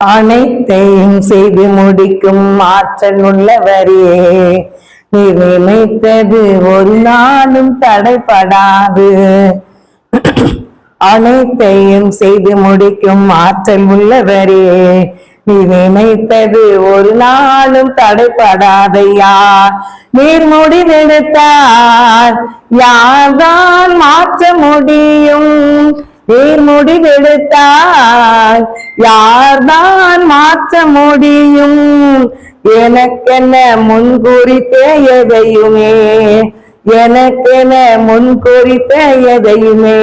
அனைத்தையும் செய்து முடிக்கும் ஆற்றல் உள்ளவரே நீ நினைத்தது ஒரு நாளும் தடைப்படாது அனைத்தையும் செய்து முடிக்கும் ஆற்றல் உள்ளவரே நீ நினைத்தது ஒரு நாளும் தடைப்படாதையா நீர் முடிவெடுத்தார் யார்தான் மாற்ற முடியும்? நீர் முடிவெடுத்தால் யார்தான் மாற்ற முடியும்? எனக்கென்ன முன்குறித்த எதையுமே எனக்கென முன்குறித்த எதையுமே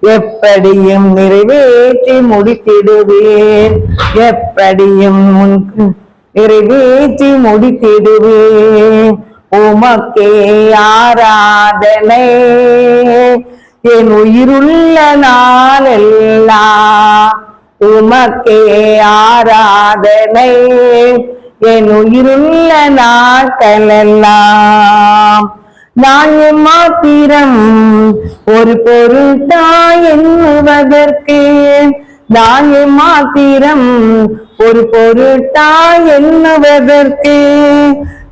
எப்படியும் நிறைவேற்றி முடித்திடுவேன். எப்படியும் முன் நிறைவேற்றி முடித்திடுவேன். உமக்கே ஆராதனை. என் உயிருள்ள நாளெல்லாம் உமக்கே ஆராதனை. என் உயிருள்ள நாட்களெல்லாம் நான் மாத்திரம் ஒரு பொருட்டாய் எண்ணுவதற்கு. நான் மாத்திரம் ஒரு பொருட்டாய் எண்ணுவதற்கு.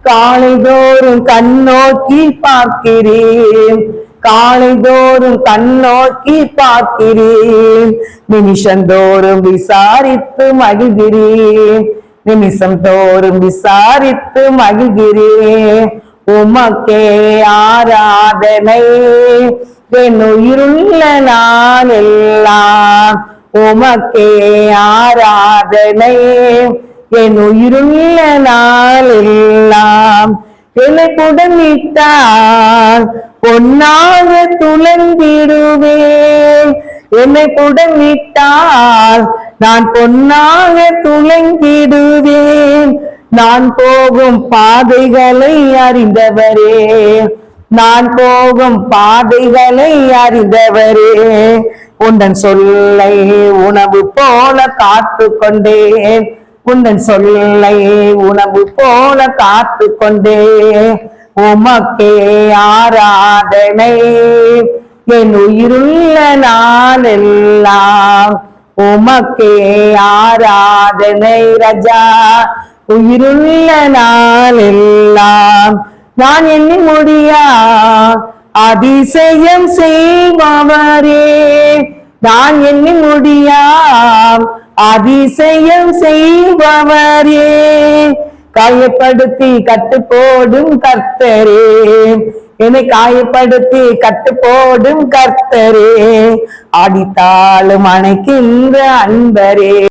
காலைதோறும் கண்ணோக்கி பார்க்கிறேன். காலைதோறும் கண்ணோக்கி பார்க்கிறேன். நிமிஷந்தோறும் விசாரித்து மகிழ்கிறேன். நிமிஷம் தோறும் விசாரித்து மகிழ்கிறேன். உமக்கே ஆராதனை. என் உயிருள்ள நான் எல்லாம் உமக்கே ஆராதனை. என் உயிருள்ள நாள் எல்லாம் என்னை புடமிட்டால் பொன்னாக துளங்கிடுவேன் என்னை புடமிட்டால் நான் பொன்னாக துளங்கிடுவேன் நான் போகும் பாதைகளை அறிந்தவரே. நான் போகும் பாதைகளை அறிந்தவரே. உந்தன் சொல்லை உணவு போல காத்து கொண்டேன். உந்தன் சொல்லை உணவு போல காத்து கொண்டேன் உமக்கே ஆராதனை. என் உயிருள்ள நாளெல்லாம் உமக்கே ஆராதனை ரஜா. உயிருள்ள நாளெல்லாம் நான் எண்ணி முடியா? அதிசயம் செய்பவரே நான் எண்ணி முடியா? அதிசயம் செய்பவரே. காயப்படுத்தி கட்டு போடும் கர்த்தரே. என்னை காயப்படுத்தி கட்டு போடும் கர்த்தரே. அடித்தாலும் அணைக்கின்ற அன்பரே.